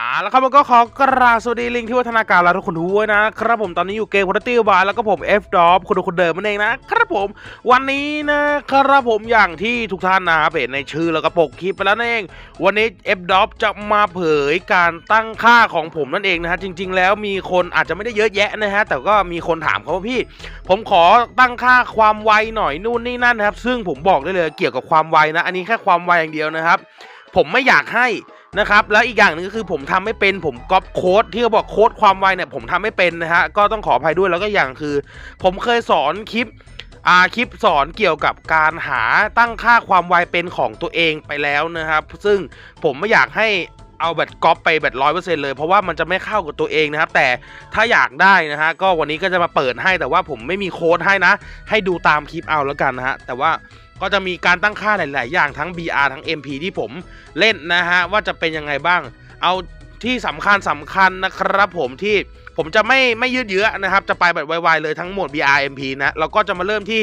อ่าแล้วครับมันก็ขอกราบสวัสดีลิงที่วัฒนาการและทุกคนด้วยนะครับผมตอนนี้อยู่เกม Quality b y แล้วก็ผม F d o p คุณดูคนเดิมนั่นเองนะครับผมวันนี้นะครับผมอย่างที่ทุกท่านนะครับเห็นในชื่อแล้วก็ปกคลิปไปแล้วนั่นเองวันนี้ F d o p จะมาเผยการตั้งค่าของผมนั่นเองนะฮะจริง ๆ แล้วมีคนอาจจะไม่ได้เยอะแยะนะฮะแต่ก็มีคนถามเขาว่าพี่ ผมขอตั้งค่าความไวหน่อยนู่นนี่นั่นนะครับซึ่งผมบอกได้เลยเกี่ยวกับความไวนะ อันนี้แค่ความไวอย่างเดียวนะครับ ผมไม่อยากให้ นะครับแล้วอีกอย่างหนึ่งก็คือผมทำไม่เป็นผมก๊อปโค้ดที่เขาบอกโค้ดความไวเนี่ยผมทำไม่เป็นนะฮะก็ต้องขออภัยด้วยแล้วก็อย่างคือ ผมเคยสอนคลิปอาคลิปสอนเกี่ยวกับการหาตั้งค่าความไวเป็นของตัวเองไปแล้วนะครับ ซึ่งผมไม่อยากให้เอาแบบก๊อปไปแบบร้อยเปอร์เซ็นต์เลย เพราะว่ามันจะไม่เข้ากับตัวเองนะครับ แต่ถ้าอยากได้นะฮะก็วันนี้ก็จะมาเปิดให้แต่ว่าผมไม่มีโค้ดให้นะ ให้ดูตามคลิปเอาแล้วกันนะฮะแต่ว่า ก็จะมีการตั้งค่าหลาย ๆ อย่างทั้ง BR ทั้ง MP ที่ผมเล่นนะฮะ ว่าจะเป็นยังไงบ้าง เอาที่สำคัญสำคัญนะครับผมที่ผมจะไม่ไม่ยืดเยื้อนะครับ จะไปแบบไวๆเลยทั้งหมด BR MP นะเราก็จะมาเริ่มที่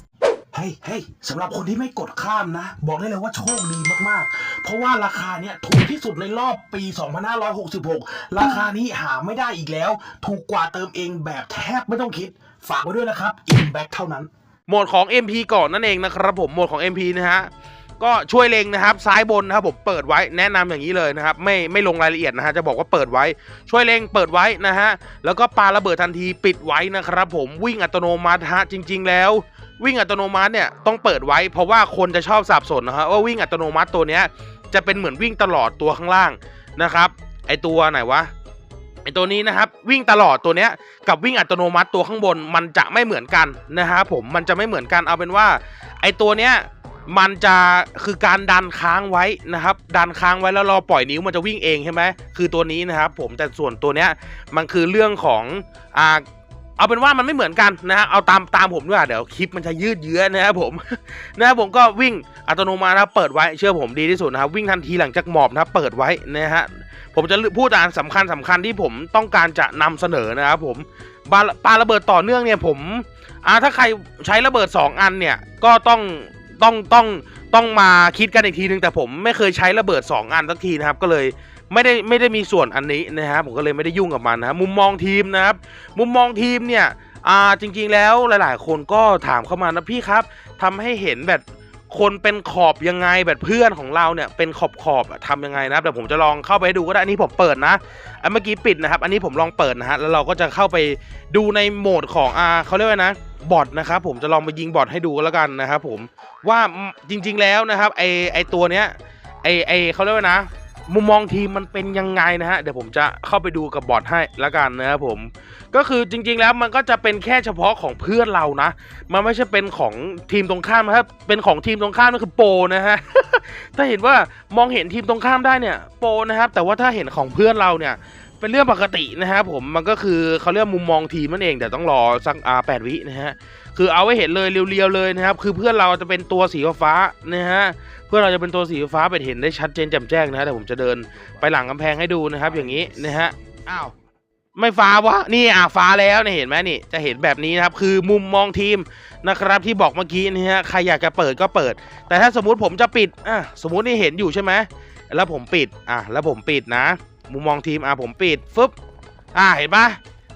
เฮ้ยเฮ้ยสำหรับคนที่ไม่กดข้ามนะ บอกได้เลยว่าโชคดีมากๆ เพราะว่าราคาเนี้ยถูกที่สุดในรอบปี 2566 ราคานี้หาไม่ได้อีกแล้ว ถูกกว่าเติมเองแบบแทบไม่ต้องคิด ฝากไว้ด้วยนะครับอินแบ็คเท่านั้น โหมดของ MP ก่อนนั่นเองนะครับผมโหมดของ MP นะฮะ ก็ช่วยเล็งนะครับ ซ้ายบนนะครับผมเปิดไว้แนะนำอย่างนี้เลยนะครับ ไม่ไม่ลงรายละเอียดนะฮะจะบอกว่าเปิดไว้ ช่วยเล็งเปิดไว้นะฮะแล้วก็ปาระเบิดทันทีปิดไว้นะครับ ผมวิ่งอัตโนมัติฮะจริง ๆ แล้ววิ่งอัตโนมัติเนี่ยต้องเปิดไว้เพราะว่าคนจะชอบสับสนนะฮะว่าวิ่งอัตโนมัติตัวเนี้ยจะเป็นเหมือนวิ่งตลอดตัวข้างล่างนะครับ ไอตัวไหนวะไอตัวนี้นะครับวิ่งตลอดตัวเนี้ยกับวิ่งอัตโนมัติตัวข้างบนมันจะไม่เหมือนกันนะฮะผมมันจะไม่เหมือนกันเอาเป็นว่า ไอตัวเนี้ย มันจะคือการดันค้างไว้นะครับ ดันค้างไว้แล้วรอปล่อยนิ้วมันจะวิ่งเองใช่ไหมคือตัวนี้นะครับผมแต่ส่วนตัวเนี้ยมันคือเรื่องของอ่าเอาเป็นว่ามันไม่เหมือนกันนะฮะเอาตามตามผมด้วยเดี๋ยวคลิปมันจะยืดเยื้อนะครับผมนะครับผมก็วิ่งอัตโนมัตินะเปิดไว้เชื่อผมดีที่สุดนะครับวิ่งทันทีหลังจากหมอบนะบเปิดไว้นะฮะผมจะพูดอันสำคัญสำคัญที่ผมต้องการจะนำเสนอนะครับผมปาปาระเบิดต่อเนื่องเนี่ยผมอ่าถ้าใครใช้ระเบิด 2 อันเนี่ยก็ต้อง ต้องต้องต้องมาคิดกันอีกทีนึงแต่ผมไม่เคยใช้ระเบิด 2 อันสักทีนะครับ ก็เลยไม่ได้ไม่ได้มีส่วนอันนี้นะครับผมก็เลยไม่ได้ยุ่งกับมันนะมุมมองทีมนะครับ มุมมองทีมเนี่ยอ่าจริง ๆ แล้วหลาย ๆ คนก็ถามเข้ามานะพี่ครับทำให้เห็นแบบ คนเป็นขอบยังไงแบบเพื่อนของเราเนี่ยเป็นขอบขอบทำยังไงนะครับเดี๋ยวผมจะลองเข้าไปดูก็ได้อันนี้ผมเปิดนะอันเมื่อกี้ปิดนะครับ อันนี้ผมลองเปิดนะฮะแล้วเราก็จะเข้าไปดูในโหมดของอาเขาเรียกว่านะบอทนะครับผมจะลองไปยิงบอทให้ดูแล้วกันนะครับผมว่าจริง ๆแล้วนะครับไอไอตัวเนี้ยไอไอเขาเรียกว่านะ มุมมองทีมมันเป็นยังไงนะฮะ เดี๋ยวผมจะเข้าไปดูกับบอทให้ละกันนะครับผม ก็คือจริงๆแล้วมันก็จะเป็นแค่เฉพาะของเพื่อนเรานะ มันไม่ใช่เป็นของทีมตรงข้ามนะครับ เป็นของทีมตรงข้ามนั่นคือโปนะฮะ ถ้าเห็นว่ามองเห็นทีมตรงข้ามได้เนี่ยโปนะครับ แต่ว่าถ้าเห็นของเพื่อนเราเนี่ย เป็นเรื่องปกตินะครับผมมันก็คือเขาเรียกมุมมองทีมนั่นเองเดี๋ยวต้องรอสักอ่าแปดวินะฮะคือเอาไว้เห็นเลยเรียวๆเลยนะครับ คือเพื่อนเราจะเป็นตัวสีฟ้าๆนะฮะเพื่อนเราจะเป็นตัวสีฟ้าเป็นเห็นได้ชัดเจนแจ่มแจ้งนะฮะแต่ผมจะเดินไปหลังกำแพงให้ดูนะครับ อย่างนี้นะฮะอ้าวไม่ฟ้าวะนี่อะฟ้าแล้วเนี่ยเห็นไหมนี่จะเห็นแบบนี้นะครับ คือมุมมองทีมนะครับ ที่บอกเมื่อกี้นี่ฮะใครอยากจะเปิดก็เปิด แต่ถ้าสมมุติผมจะปิดอะสมมุตินี่เห็นอยู่ใช่ไหมแล้วผมปิดอะแล้วผมปิดนะ มุมมองทีมอะผมปิดฟึบอะเห็นปะ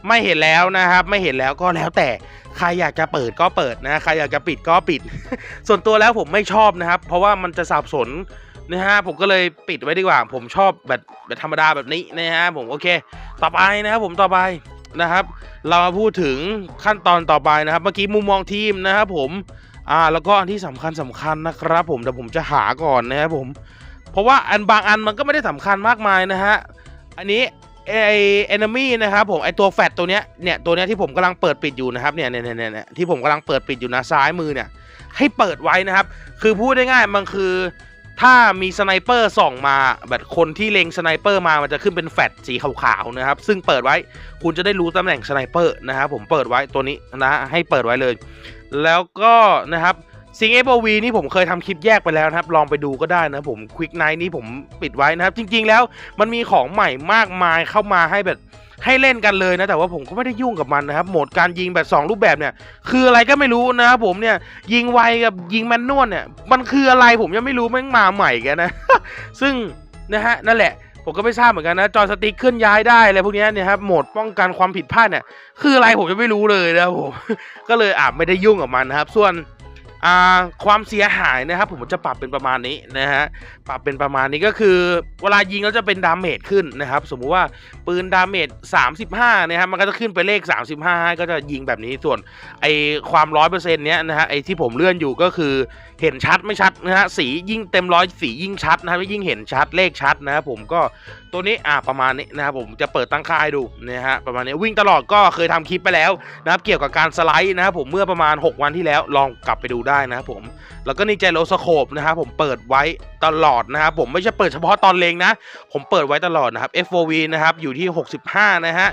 ไม่เห็นแล้วนะครับ ไม่เห็นแล้วก็แล้วแต่ใครอยากจะเปิดก็เปิดนะใครอยากจะปิดก็ปิด ส่วนตัวแล้วผมไม่ชอบนะครับ เพราะว่ามันจะสับสนนะฮะผมก็เลยปิดไว้ดีกว่า ผมชอบแบบแบบธรรมดาแบบนี้นะฮะผมโอเค ต่อไปนะครับผมต่อไปนะครับ เรามาพูดถึงขั้นตอนต่อไปนะครับ เมื่อกี้มุมมองทีมนะครับผมอ่าแล้วก็อันที่สำคัญสำคัญนะครับ ผมเดี๋ยวผมจะหาก่อนนะครับผม เพราะว่าอันบางอันมันก็ไม่ได้สำคัญมากมายนะฮะ อันนี้ไอเอนมี่นะครับผมไอตัวแฟตตัวเนี้ยเนี่ยตัวเนี้ยที่ผมกำลังเปิดปิดอยู่นะครับเนี่ยเนี่ยเนี่ยเนี่ยที่ผมกำลังเปิดปิดอยู่นะซ้ายมือเนี่ยให้เปิดไว้นะครับ คือพูดได้ง่ายมันคือ ถ้ามีสไนเปอร์ส่องมาแบบคนที่เล็งสไนเปอร์มามันจะขึ้นเป็นแฟลชสีขาวๆนะครับ ซึ่งเปิดไว้คุณจะได้รู้ตำแหน่งสไนเปอร์นะครับผมเปิดไว้ตัวนี้นะให้เปิดไว้เลย แล้วก็นะครับ ซิงเอฟวีนี่ผมเคยทำคลิปแยกไปแล้วนะครับ ลองไปดูก็ได้นะผมควิกไนท์นี่ผมปิดไว้นะครับ จริง ๆ แล้วมันมีของใหม่มากมายเข้ามาให้แบบให้เล่นกันเลยนะ แต่ว่าผมก็ไม่ได้ยุ่งกับมันนะครับ โหมดการยิงแบบ 2 รูปแบบเนี่ย คืออะไรก็ไม่รู้นะครับผมเนี่ย ยิงไวกับยิงแมนนวลเนี่ย มันคืออะไรผมยังไม่รู้แม่งมาใหม่กันนะ ซึ่งนะฮะนั่นแหละผมก็ไม่ทราบเหมือนกันนะ จอสติ๊กเคลื่อนย้ายได้อะไรพวกนี้เนี่ยครับโหมดป้องกันความผิดพลาดเนี่ย คืออะไรผมยังไม่รู้เลยนะครับผมก็เลยอ่าไม่ได้ยุ่งกับมันนะครับ ส่วน ความเสียหายนะครับผมจะปรับเป็นประมาณนี้นะฮะปรับเป็นประมาณนี้ก็คือเวลายิงแล้วจะเป็นดาเมจขึ้นนะครับ สมมุติว่าปืนดาเมจ35นะครับมันก็จะขึ้นไปเลข 35 ก็จะยิงแบบนี้ส่วนไอความร้อยเปอร์เซ็นต์เนี้ยนะฮะไอที่ผมเลื่อนอยู่ก็คือเห็นชัดไม่ชัดนะฮะสียิ่งเต็มร้อยสียิ่งชัดนะครับยิ่งเห็นชัดเลขชัดนะครับผมก็ ตัวนี้อ่าประมาณนี้นะครับผมจะเปิดตั้งค่าให้ดูนะฮะประมาณนี้วิ่งตลอดก็เคยทำคลิปไปแล้วนะครับเกี่ยวกับการสไลด์นะครับผมเมื่อประมาณ 6 วันที่แล้วลองกลับไปดูได้นะครับผมแล้วก็นี่ใจโลสโคปนะครับผมเปิดไว้ตลอดนะครับผมไม่ใช่เปิดเฉพาะตอนเลงนะ ผมเปิดไว้ตลอดนะครับ FOV นะครับอยู่ที่ 65 นะฮะ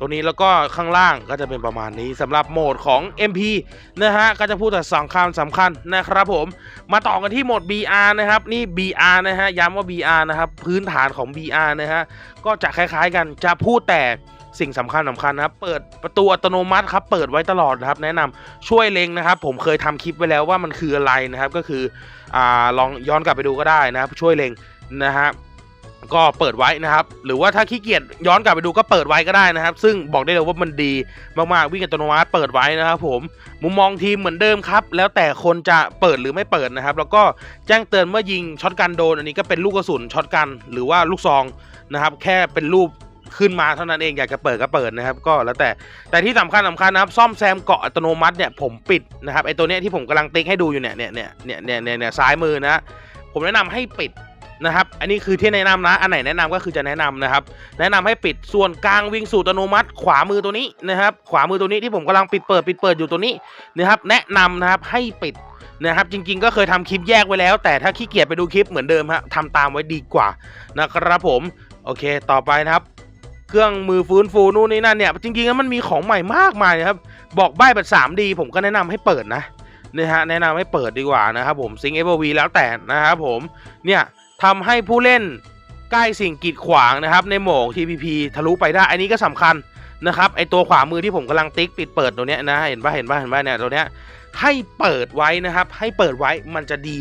ตัวนี้แล้วก็ข้างล่างก็จะเป็นประมาณนี้สำหรับโหมดของ MP นะฮะก็จะพูดแต่สำคัญสำคัญนะครับผมมาต่อกันที่โหมด BR นะครับนี่ BR นะฮะย้ำว่า BR นะครับพื้นฐานของ BR นะฮะก็จะคล้ายๆกันจะพูดแต่สิ่งสำคัญสำคัญนะครับ เปิดประตูอัตโนมัติครับ เปิดไว้ตลอดนะครับ แนะนำช่วยเล็งนะครับ ผมเคยทำคลิปไว้แล้วว่ามันคืออะไรนะครับ ก็คืออ่าลองย้อนกลับไปดูก็ได้นะครับ ช่วยเล็งนะฮะ ก็เปิดไว้นะครับ หรือว่าถ้าขี้เกียจย้อนกลับไปดูก็เปิดไว้ก็ได้นะครับ ซึ่งบอกได้เลยว่ามันดีมากๆวิ่งอัตโนมัติเปิดไว้นะครับ ผมมุมมองทีมเหมือนเดิมครับ แล้วแต่คนจะเปิดหรือไม่เปิดนะครับ แล้วก็แจ้งเตือนเมื่อยิงช็อตกันโดนอันนี้ก็เป็นลูกกระสุนช็อตกัน หรือว่าลูกซองนะครับ แค่เป็นรูปขึ้นมาเท่านั้นเองอยากจะเปิดก็เปิดนะครับ ก็แล้วแต่แต่ที่สำคัญสำคัญนะครับ ซ่อมแซมเกาะอัตโนมัติเนี่ยผมปิดนะครับไอตัวเนี้ยที่ผมกำลังติ๊กให้ดูอยู่เนี่ยเนี่ยเนี่ยเนี่ยเนี่ยซ้ายมือนะผมแนะนำให้ปิด นะครับ อันนี้คือที่แนะนำนะ อันไหนแนะนำก็คือจะแนะนำนะครับ แนะนำให้ปิดส่วนกลางวิ่งสู่อัตโนมัติ ขวามือตัวนี้นะครับ ขวามือตัวนี้ที่ผมกำลังปิดเปิดปิดเปิดอยู่ตัวนี้นะครับ แนะนำนะครับให้ปิดนะครับจริงๆก็เคยทำคลิปแยกไว้แล้ว แต่ถ้าขี้เกียจไปดูคลิปเหมือนเดิมฮะทำตามไว้ดีกว่านะครับผมโอเค ต่อไปนะครับ เครื่องมือฟื้นฟูนู่นนี่นั่นเนี่ยจริงๆแล้วมันมีของใหม่มากมายนะครับบอกใบ้แบบ 3D ผมก็แนะนำให้เปิดนะนะฮะแนะนำให้เปิดดีกว่านะครับผมซิงเอฟวีแล้วแต่นะครับผมเนี่ย ทำให้ผู้เล่นใกล้สิ่งกีดขวางนะครับ ในโหมด TPP ทะลุไปได้ อันนี้ก็สำคัญนะครับไอตัวขวามือที่ผมกำลังติ๊กปิดเปิดตัวเนี้ยนะเห็นป่ะเห็นป่ะเห็นป่ะเนี่ยตัวเนี้ยให้เปิดไว้นะครับ ให้เปิดไว้มันจะดี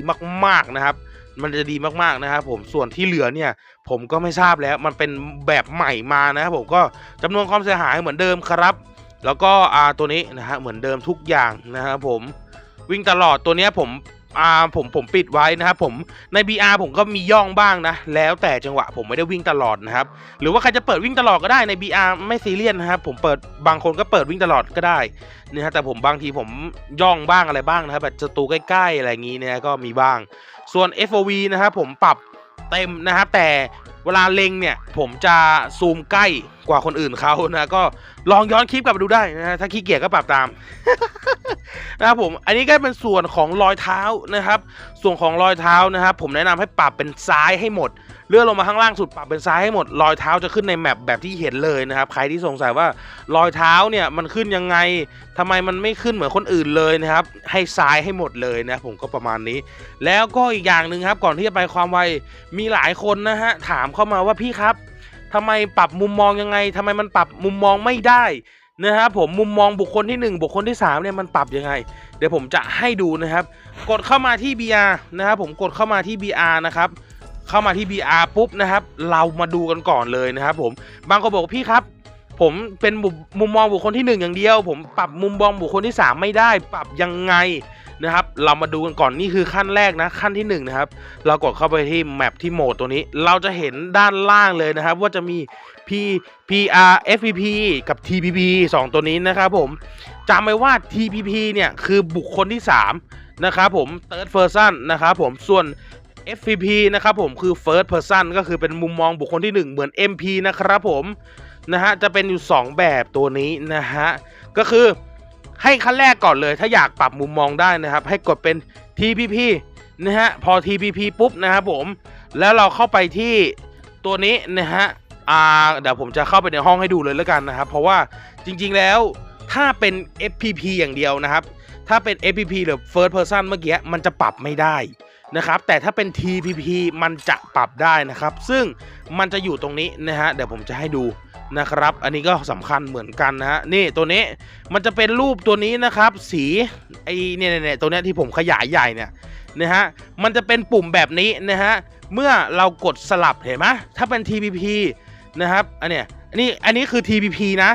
มากๆนะครับ มันจะดีมากๆนะครับ ผมส่วนที่เหลือเนี่ยผมก็ไม่ทราบแล้วมันเป็นแบบใหม่มานะครับผมก็จำนวนความเสียหายเหมือนเดิมครับ แล้วก็อ่าตัวนี้นะฮะเหมือนเดิมทุกอย่างนะครับผมวิ่งตลอดตัวเนี้ยผม อ่าผมผมปิดไว้นะครับผมใน BR ผมก็มีย่องบ้างนะ แล้วแต่จังหวะผมไม่ได้วิ่งตลอดนะครับ หรือว่าใครจะเปิดวิ่งตลอดก็ได้ใน BR ไม่ซีเรียสนะครับ ผมเปิดบางคนก็เปิดวิ่งตลอดก็ได้นะฮะแต่ผมบางทีผมย่องบ้างอะไรบ้างนะครับแบบศัตรูใกล้ๆอะไรอย่างนี้เนี่ยก็มีบ้าง ส่วน FOV นะครับผมปรับ เต็มนะครับแต่เวลาเล็งเนี่ยผมจะซูมใกล้กว่าคนอื่นเขานะก็ลองย้อนคลิปกลับไปดูได้นะฮะถ้าขี้เกียจก็ปรับตามนะครับผมอันนี้ก็เป็นส่วนของรอยเท้านะครับ ส่วนของรอยเท้านะครับ ผมแนะนำให้ปรับเป็นซ้ายให้หมด เลื่อนลงมาข้างล่างสุดปรับเป็นซ้ายให้หมดรอยเท้าจะขึ้นในแมปแบบที่เห็นเลยนะครับใครที่สงสัยว่ารอยเท้าเนี่ยมันขึ้นยังไงทำไมมันไม่ขึ้นเหมือนคนอื่นเลยนะครับให้ซ้ายให้หมดเลยนะผมก็ประมาณนี้ แล้วก็อีกอย่างหนึ่งครับก่อนที่จะไปความไวมีหลายคนนะฮะถามเข้ามาว่าพี่ครับทำไมปรับมุมมองยังไงทำไมมันปรับมุมมองไม่ได้นะครับผมมุมมองบุคคลที่ 1 บุคคลที่3เนี่ยมันปรับยังไง เดี๋ยวผมจะให้ดูนะครับ กดเข้ามาที่ BR นะครับผมกดเข้ามาที่ BR นะครับ เข้ามาที่ BR ปุ๊บนะครับ เรามาดูกันก่อนเลยนะครับผมบางคนบอกพี่ครับ ผมเป็นมุมมุมมองบุคคลที่ 1 อย่างเดียว ผมปรับมุมมองบุคคลที่ 3 ไม่ได้ปรับยังไงนะครับ เรามาดูกันก่อนนี่คือขั้นแรกนะขั้นที่1นะครับ เรากดเข้าไปที่แมปที่โหมดตัวนี้ เราจะเห็นด้านล่างเลยนะครับ ว่าจะมี P PR FPP กับ TPP 2 ตัวนี้นะครับผมจำไว้ว่า TPP เนี่ยคือบุคคลที่ 3 นะครับผม Third Person นะครับผมส่วน FPP นะครับผมคือ First Person ก็คือเป็นมุมมองบุคคลที่ 1 เหมือน MP นะครับผมนะฮะจะเป็นอยู่ 2 แบบตัวนี้นะฮะก็คือให้ขั้นแรกก่อนเลย ถ้าอยากปรับมุมมองได้นะครับ ให้กดเป็น TPP นะฮะพอ TPP ปุ๊บนะครับผม แล้วเราเข้าไปที่ตัวนี้นะฮะอ่าเดี๋ยวผมจะเข้าไปในห้องให้ดูเลยแล้วกันนะครับ เพราะว่าจริงๆแล้วถ้าเป็น FPP อย่างเดียวนะครับ ถ้าเป็น FPP หรือ First Person เมื่อกี้มันจะปรับไม่ได้ นะครับแต่ถ้าเป็น TPP มันจะปรับได้นะครับ ซึ่งมันจะอยู่ตรงนี้นะฮะเดี๋ยวผมจะให้ดูนะครับ อันนี้ก็สำคัญเหมือนกันนะฮะนี่ตัวนี้มันจะเป็นรูปตัวนี้นะครับ สีไอเนี่ยเนี่ยตัวเนี้ยที่ผมขยายใหญ่เนี่ยนะฮะมันจะเป็นปุ่มแบบนี้นะฮะเมื่อเรากดสลับเห็นไหมถ้าเป็น TPP นะครับอันเนี้ยอันนี้อันนี้คือ TPP นะ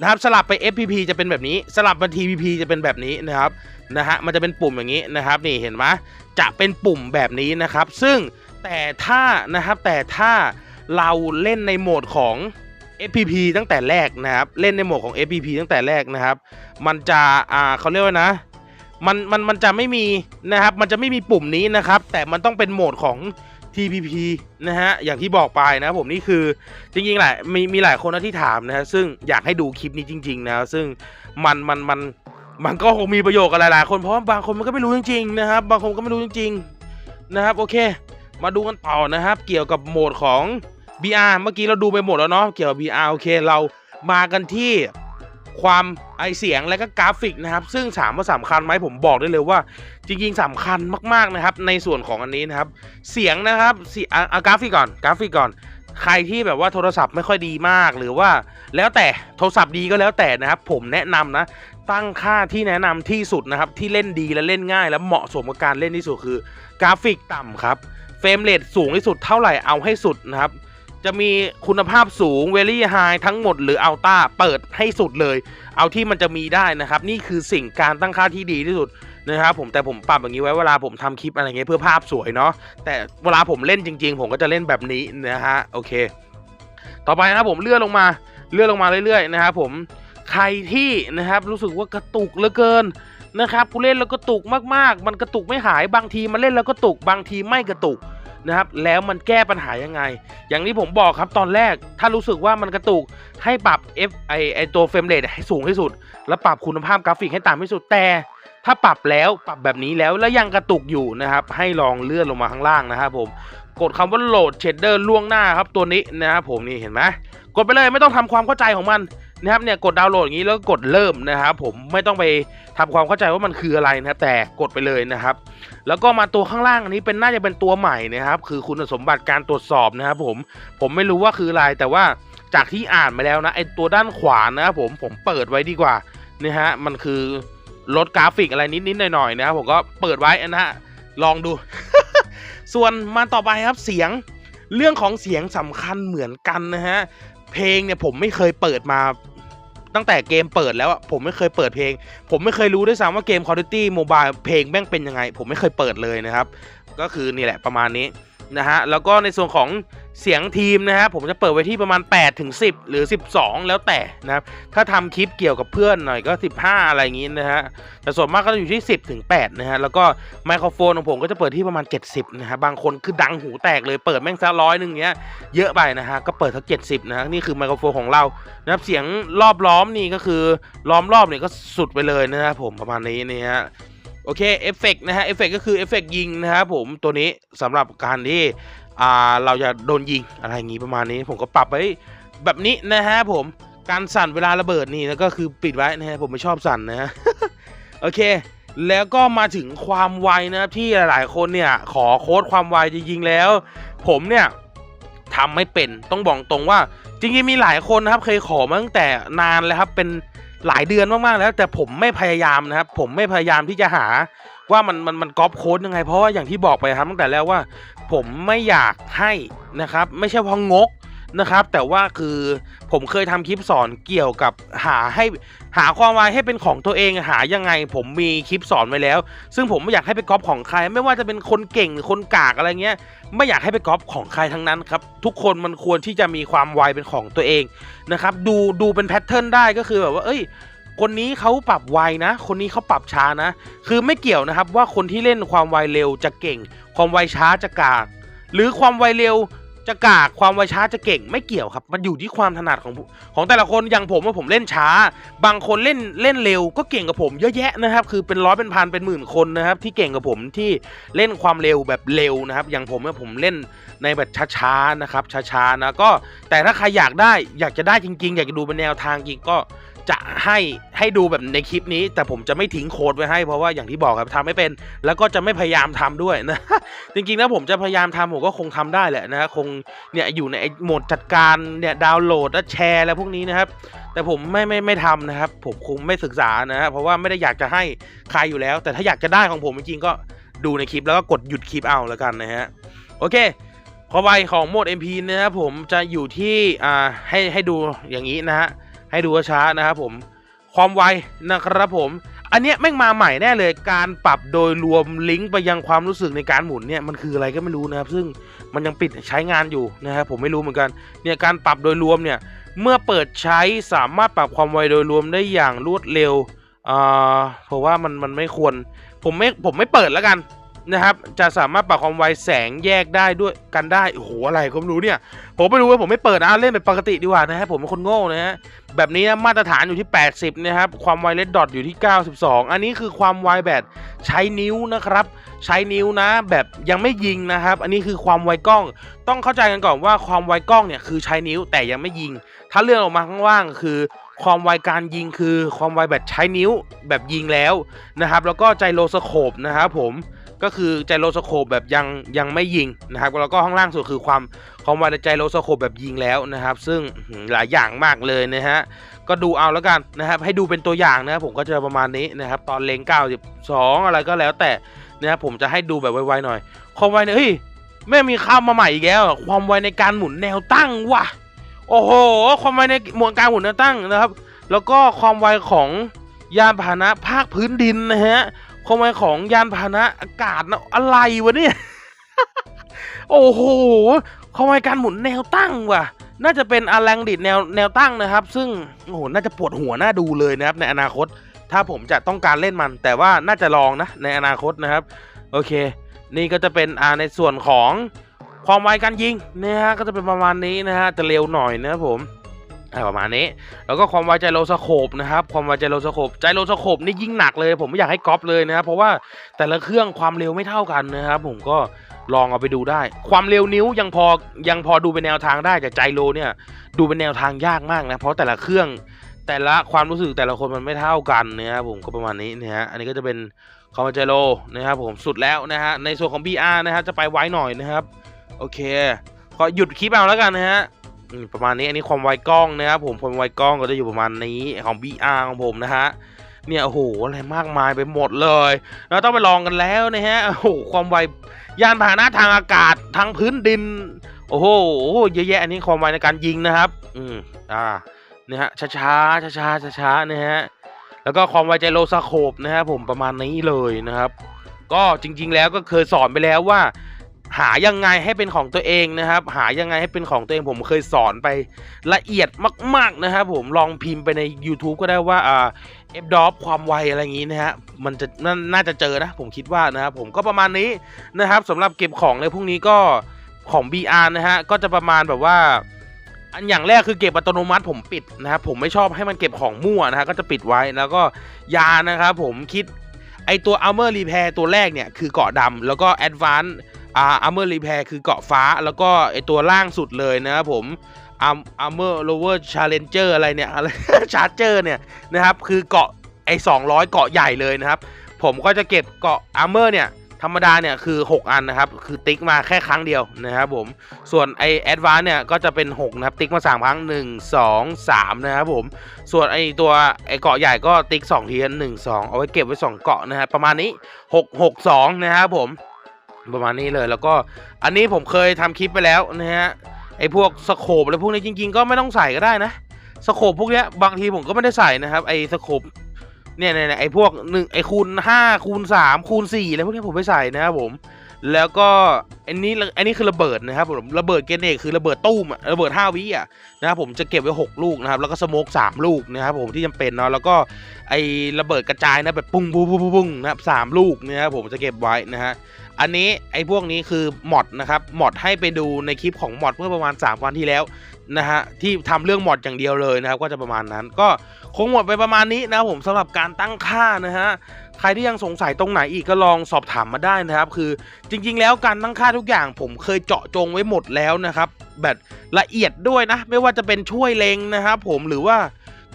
นะครับสลับไป FPP จะเป็นแบบนี้ สลับมา TPP จะเป็นแบบนี้นะครับนะฮะมันจะเป็นปุ่มอย่างนี้นะครับ นี่เห็นไหม จะเป็นปุ่มแบบนี้นะครับ ซึ่งแต่ถ้านะครับแต่ถ้าเราเล่นในโหมดของ FPP ตั้งแต่แรกนะครับ เล่นในโหมดของ FPP ตั้งแต่แรกนะครับ มันจะอ่าเขาเรียกว่านะมันมันมันจะไม่มีนะครับ มันจะไม่มีปุ่มนี้นะครับ แต่มันต้องเป็นโหมดของ TPP นะฮะ อย่างที่บอกไปนะผมนี่คือจริงๆแหละมีมีหลายคนนะที่ถามนะฮะซึ่งอยากให้ดูคลิปนี้จริง ๆ นะ ซึ่งมันมันมัน มันก็คงมีประโยชน์กับหลายๆคนเพราะว่าบางคนมันก็ไม่รู้จริงๆนะครับ บางคนก็ไม่รู้จริงๆนะครับโอเค มาดูกันต่อนะครับ เกี่ยวกับโหมดของ BR เมื่อกี้เราดูไปหมดแล้วเนาะเกี่ยวกับ BR โอเคเรามากันที่ความไอเสียงและก็กราฟิกนะครับ ซึ่งถามว่าสำคัญไหมผมบอกได้เลยว่า จริงๆสำคัญมากๆนะครับ ในส่วนของอันนี้นะครับ เสียงนะครับเสียอะอะกราฟิกก่อนกราฟิกก่อนใครที่แบบว่าโทรศัพท์ไม่ค่อยดีมากหรือว่าแล้วแต่โทรศัพท์ดีก็แล้วแต่นะครับ ผมแนะนำนะ ตั้งค่าที่แนะนำที่สุดนะครับ ที่เล่นดีและเล่นง่าย และเหมาะสมกับการเล่นที่สุดคือ กราฟิกต่ำครับเฟรมเรทสูงที่สุดเท่าไหร่เอาให้สุดนะครับจะมีคุณภาพสูง very high ทั้งหมดหรืออัลต้าเปิดให้สุดเลย เอาที่มันจะมีได้นะครับ นี่คือสิ่งการตั้งค่าที่ดีที่สุดนะครับผมแต่ผมปรับอย่างนี้ไว้เวลาผมทำคลิปอะไรเงี้ยเพื่อภาพสวยเนาะแต่เวลาผมเล่นจริง ๆ ผมก็จะเล่นแบบนี้นะฮะโอเค ต่อไปนะครับผมเลื่อนลงมาเลื่อนลงมาเรื่อยๆนะครับผม ใครที่นะครับรู้สึกว่ากระตุกเหลือเกินนะครับกูเล่นแล้วกระตุกมากๆ มันกระตุกไม่หายบางทีมันเล่นแล้วกระตุกบางทีไม่กระตุกนะครับแล้วมันแก้ปัญหายังไง อย่างที่ผมบอกครับตอนแรกถ้ารู้สึกว่ามันกระตุกให้ปรับ F ไอไอตัวเฟรมเรทให้สูงที่สุด แล้วปรับคุณภาพกราฟิกให้ต่ำที่สุดแต่ ถ้าปรับแล้วปรับแบบนี้แล้วแล้วยังกระตุกอยู่นะครับให้ลองเลื่อนลงมาข้างล่างนะครับผมกดคำว่าโหลดเชดเดอร์ล่วงหน้าครับตัวนี้นะครับผมนี่เห็นไหมกดไปเลยไม่ต้องทำความเข้าใจของมัน นะครับเนี่ยกดดาวน์โหลดอย่างนี้แล้วก็กดเริ่มนะครับผมไม่ต้องไปทำความเข้าใจว่ามันคืออะไรนะครับแต่กดไปเลยนะครับ แล้วก็มาตัวข้างล่างอันนี้เป็นน่าจะเป็นตัวใหม่นะครับ คือคุณสมบัติการตรวจสอบนะครับผมผมไม่รู้ว่าคืออะไรแต่ว่าจากที่อ่านมาแล้วนะไอตัวด้านขวานะครับผมผมเปิดไว้ดีกว่านะฮะมันคือลดกราฟิกอะไรนิดๆหน่อยๆนะครับผมก็เปิดไว้นะฮะลองดู ส่วนมาต่อไปครับเสียงเรื่องของเสียงสำคัญเหมือนกันนะฮะเพลงเนี่ยผมไม่เคยเปิดมา ตั้งแต่เกมเปิดแล้วอะผมไม่เคยเปิดเพลง ผมไม่เคยรู้ด้วยซ้ำว่าเกม Call of Duty Mobile เพลงแม่งเป็นยังไง ผมไม่เคยเปิดเลยนะครับ ก็คือนี่แหละประมาณนี้นะฮะแล้วก็ในส่วนของ เสียงทีมนะฮะผมจะเปิดไว้ที่ประมาณ8ถึง10 หรือ 12 แล้วแต่นะครับถ้าทำคลิปเกี่ยวกับเพื่อนหน่อยก็ 15 อะไรอย่างงี้นะฮะแต่ส่วนมากก็จะอยู่ที่ 10ถึง8นะฮะแล้วก็ไมโครโฟนของผมก็จะเปิดที่ประมาณ 70นะฮะบางคนคือดังหูแตกเลยเปิดแม่งซะร้อยหนึ่งเงี้ยเยอะไปนะฮะก็เปิดทั้ง70นะฮะนี่คือไมโครโฟนของเรานะครับเสียงรอบล้อมนี่ก็คือล้อมรอบเนี่ยก็สุดไปเลยนะครับผมประมาณนี้นี่ฮะโอเคเอฟเฟกนะฮะเอฟเฟกก็คือเอฟเฟกยิงนะครับผมตัวนี้สำหรับการที่ อ่าเราจะโดนยิงอะไรอย่างงี้ประมาณนี้ ผมก็ปรับไว้แบบนี้นะฮะผมการสั่นเวลาระเบิดนี่แล้วก็คือปิดไว้นะฮะผมไม่ชอบสั่นนะฮะโอเค แล้วก็มาถึงความไวนะครับที่หลายๆคนเนี่ยขอโค้ดความไวจริงๆแล้ว ผมเนี่ยทำไม่เป็นต้องบอกตรงว่า จริงๆมีหลายคนนะครับ เคยขอมาตั้งแต่นานแล้วครับเป็นหลายเดือนมากๆแล้ว แต่ผมไม่พยายามนะครับ ผมไม่พยายามที่จะหา ว่ามันมันมันก๊อปโค้ดยังไง เพราะว่าอย่างที่บอกไปครับตั้งแต่แล้วว่า ผมไม่อยากให้นะครับ ไม่ใช่เพราะงกนะครับ แต่ว่าคือผมเคยทำคลิปสอนเกี่ยวกับหาให้หาความไวให้เป็นของตัวเองหายังไง ผมมีคลิปสอนไว้แล้ว ซึ่งผมไม่อยากให้ไปก๊อปของใคร ไม่ว่าจะเป็นคนเก่งหรือคนกากอะไรเงี้ย ไม่อยากให้ไปก๊อปของใครทั้งนั้นครับ ทุกคนมันควรที่จะมีความไวเป็นของตัวเองนะครับ ดูดูเป็นแพทเทิร์นได้ก็คือแบบว่า เอ้ย คนนี้เขาปรับไวนะ คนนี้เขาปรับช้านะ คือไม่เกี่ยวนะครับว่าคนที่เล่นความไวเร็วจะเก่ง ความไวช้าจะกาก หรือความไวเร็วจะกากความไวช้าจะเก่งไม่เกี่ยวครับ มันอยู่ที่ความถนัดของของแต่ละคนอย่างผมว่าผมเล่นช้า บางคนเล่นเล่นเร็วก็เก่งกับผมเยอะแยะนะครับ คือเป็นร้อยเป็นพันเป็นหมื่นคนนะครับ ที่เก่งกับผมที่เล่นความเร็วแบบเร็วนะครับ อย่างผมเนี่ยผมเล่นในแบบช้าๆนะครับช้าๆนะก็แต่ถ้าใครอยากได้อยากจะได้จริง ๆ อยากจะดูเป็นแนวทางจริงก็ จะให้ให้ดูแบบในคลิปนี้ แต่ผมจะไม่ทิ้งโค้ดไว้ให้เพราะว่าอย่างที่บอกครับทำไม่เป็น แล้วก็จะไม่พยายามทำด้วยนะจริงๆแล้วผมจะพยายามทำผมก็คงทำได้แหละนะคงเนี่ยอยู่ในโหมดจัดการเนี่ยดาวน์โหลดและแชร์แล้วพวกนี้นะครับ แต่ผมไม่ไม่ไม่ทำนะครับ ผมคงไม่ศึกษานะฮะเพราะว่าไม่ได้อยากจะให้ใครอยู่แล้ว แต่ถ้าอยากจะได้ของผมจริงๆก็ดูในคลิปแล้วก็กดหยุดคลิปเอาแล้วกันนะฮะโอเคความไวของโหมด MP นะครับผมจะอยู่ที่อ่าให้ให้ดูอย่างนี้นะฮะ ให้ดูช้านะครับผมความไวนะครับผม อันเนี้ยแม่งมาใหม่แน่เลยการปรับโดยรวมลิงก์ไปยังความรู้สึกในการหมุนเนี่ยมันคืออะไรก็ไม่รู้นะครับ ซึ่งมันยังปิดใช้งานอยู่นะครับผมไม่รู้เหมือนกันเนี่ยการปรับโดยรวมเนี่ยเมื่อเปิดใช้สามารถปรับความไวโดยรวมได้อย่างรวดเร็วอ่าเพราะว่ามันมันไม่ควร ผมไม่ผมไม่เปิดแล้วกัน นะครับ จะสามารถปรับความไวแสงแยกได้ด้วยกันได้ โอ้โห อะไรก็ไม่รู้เนี่ย ผมไม่รู้ว่าผมไม่เปิดนะเล่นแบบปกติดีกว่านะฮะ ผมเป็นคนโง่นะฮะ แบบนี้นะมาตรฐานอยู่ที่ 80 นะครับ ความไวเลดดอทอยู่ที่ 92 อันนี้คือความไวแบบใช้นิ้วนะครับ ใช้นิ้วนะ แบบยังไม่ยิงนะครับ อันนี้คือความไวกล้อง ต้องเข้าใจกันก่อนว่าความไวกล้องเนี่ยคือใช้นิ้วแต่ยังไม่ยิง ถ้าเลื่อนออกมาข้างล่างคือความไวการยิงคือความไวแบบใช้นิ้วแบบยิงแล้วนะครับ แล้วก็ไจโรสโคปนะครับผม ก็คือไจโรสโคปแบบยังยังไม่ยิงนะครับแล้วก็ข้างล่างสุดคือความความไวในไจโรสโคปแบบยิงแล้วนะครับ ซึ่งหลายอย่างมากเลยนะฮะก็ดูเอาแล้วกันนะครับ ให้ดูเป็นตัวอย่างนะผมก็จะประมาณนี้นะครับ ตอนเลง92 อะไรก็แล้วแต่นะครับผมจะให้ดูแบบไวๆหน่อย ความไวเนี่ยเฮ้ยแม่มีข้ามมาใหม่อีกแล้วความไวในการหมุนแนวตั้งว่ะโอ้โห ความไวในหมวดการหมุนแนวตั้งนะครับ แล้วก็ความไวของยานพาหนะภาคพื้นดินนะฮะ ความไวของยานพาหนะอากาศนะอะไรวะเนี่ย โอ้โหความไวการหมุนแนวตั้งว่ะ น่าจะเป็นอาแรงดิดแนวแนวตั้งนะครับ ซึ่งโอ้โหน่าจะปวดหัวน่าดูเลยนะครับ ในอนาคต ถ้าผมจะต้องการเล่นมัน แต่ว่าน่าจะลองนะ ในอนาคตนะครับ โอเค นี่ก็จะเป็นอ่าในส่วนของความไวการยิงนะฮะก็จะเป็นประมาณนี้นะฮะจะเร็วหน่อยนะครับผม อ่ประมาณนี้ แล้วก็ความไวไจโรสโคปนะครับ ความไวไจโรสโคปไจโรสโคปนี่ยิ่งหนักเลย ผมไม่อยากให้ก๊อปเลยนะครับ เพราะว่าแต่ละเครื่องความเร็วไม่เท่ากันนะครับ ผมก็ลองเอาไปดูได้ ความเร็วนิ้วยังพอยังพอดูเป็นแนวทางได้แต่ไจโรเนี่ยดูเป็นแนวทางยากมากนะ เพราะแต่ละเครื่องแต่ละความรู้สึกแต่ละคนมันไม่เท่ากันนะครับผมก็ประมาณนี้นะฮะ อันนี้ก็จะเป็นคอมไจโรนะครับผมสุดแล้วนะฮะ ในส่วนของ BR นะฮะจะไปไวหน่อยนะครับ โอเค ก็หยุดคลิปเอาแล้วกันนะฮะ ประมาณนี้อันนี้ความไวกล้องนะครับผมความไวกล้องก็จะอยู่ประมาณนี้ของ BR ของผมนะฮะเนี่ยโอ้โหอะไรมากมายไปหมดเลยเราต้องไปลองกันแล้วนะฮะโอ้โหความไวยานพาหนะทางอากาศทางพื้นดิน โอ้โหเยอะแยะอันนี้ความไวในการยิงนะครับ อืมอ่าเนี่ยฮะช้าช้าช้าช้าช้าช้านะฮะแล้วก็ความไวใจโลสโคปนะครับผมประมาณนี้เลยนะครับ ก็จริง ๆ แล้วก็เคยสอนไปแล้วว่า หายังไงให้เป็นของตัวเองนะครับ หายังไงให้เป็นของตัวเองผมเคยสอนไปละเอียดมาก ๆนะครับผมลองพิมพ์ไปใน YouTube ก็ได้ว่าอ่าเอฟดอฟความไวอะไรอย่างนี้นะฮะมันจะนน่าจะเจอนะ ผมคิดว่านะครับผมก็ประมาณนี้นะครับสำหรับเก็บของในพวกนี้ก็ของ BR นะฮะก็จะประมาณแบบว่า อันอย่างแรกคือเก็บอัตโนมัติผมปิดนะครับผมไม่ชอบให้มันเก็บของมั่วนะฮะก็จะปิดไว้แล้วก็ยานะครับผมคิดไอตัว Armor Repair ตัวแรกเนี่ยคือเกาะดำแล้วก็ Advance อ่า Armor Repair คือเกาะฟ้าแล้วก็ไอตัวล่างสุดเลยนะครับผม Arm Armor Lower Challenger อร์อะไรเนี่ยอะไร Charger เนี่ยนะครับคือเกาะไอ200 เกาะใหญ่เลยนะครับ ผมก็จะเก็บเกาะ Armor เนี่ยธรรมดาเนี่ยคือ 6 อันนะครับ คือติ๊กมาแค่ครั้งเดียวนะครับผมส่วนไอ Advance เนี่ยก็จะเป็น 6 นะครับ ติ๊กมา3ครั้ง 1 2 3 นะครับผม ส่วนไอตัวไอเกาะใหญ่ก็ติ๊ก 2 ทีหนึ่งสองเอาไว้เก็บไว้ 2 เกาะนะครับประมาณนี้ 6 6 2 นะครับผม ประมาณนี้เลยแล้วก็อันนี้ผมเคยทำคลิปไปแล้วนะฮะไอพวกสโคปอะไรพวกนี้จริง ๆ ก็ไม่ต้องใส่ก็ได้นะสโคปพวกเนี้ยบางทีผมก็ไม่ได้ใส่นะครับไอสโคปเนี่ยเนี่ยไอพวกหนึ่งไอคูณห้าคูณสามคูณสี่อะไรพวกนี้ผมไม่ใส่นะครับผม แล้วก็อันนี้อันนี้คือระเบิดนะครับผมระเบิดเกรเนตคือระเบิดตู้มอะระเบิดห้าวิอะนะครับผมจะเก็บไว้หกลูกนะครับแล้วก็สโมกสามลูกนะครับผมที่จำเป็นเนาะแล้วก็ไอระเบิดกระจายนะแบบปุ้งปุ้งปุ้งปุ้งปุ้งนะครับสามลูกนะครับผมจะเก็บไว้นะฮะ อันนี้ไอ้พวกนี้คือมอดนะครับมอดให้ไปดูในคลิปของมอดเมื่อประมาณ 3 วันที่แล้วนะฮะที่ทำเรื่องมอดอย่างเดียวเลยนะครับก็จะประมาณนั้น ก็คงหมดไปประมาณนี้นะครับผมสำหรับการตั้งค่านะฮะใครที่ยังสงสัยตรงไหนอีกก็ลองสอบถามมาได้นะครับ คือจริง ๆ แล้วการตั้งค่าทุกอย่าง ผมเคยเจาะจงไว้หมดแล้วนะครับ แบบละเอียดด้วยนะ ไม่ว่าจะเป็นช่วยเลงนะครับผมหรือว่า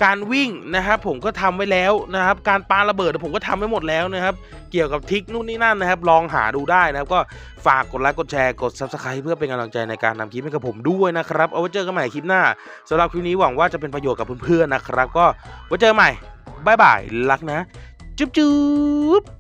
การวิ่งนะครับผมก็ทำไว้แล้วนะครับ การปาระเบิดผมก็ทำไว้หมดแล้วนะครับ เกี่ยวกับทิกนู่นนี่นั่นนะครับ ลองหาดูได้นะครับ ก็ฝากกดไลค์กดแชร์กด subscribe เพื่อเป็นกำลังใจในการทำคลิปให้กับผมด้วยนะครับ เอาไว้เจอกันใหม่คลิปหน้าสำหรับคลิปนี้หวังว่าจะเป็นประโยชน์กับเพื่อนๆนะครับ ก็ไว้เจอกันใหม่บายบายรักนะ จุ๊บจุ๊บ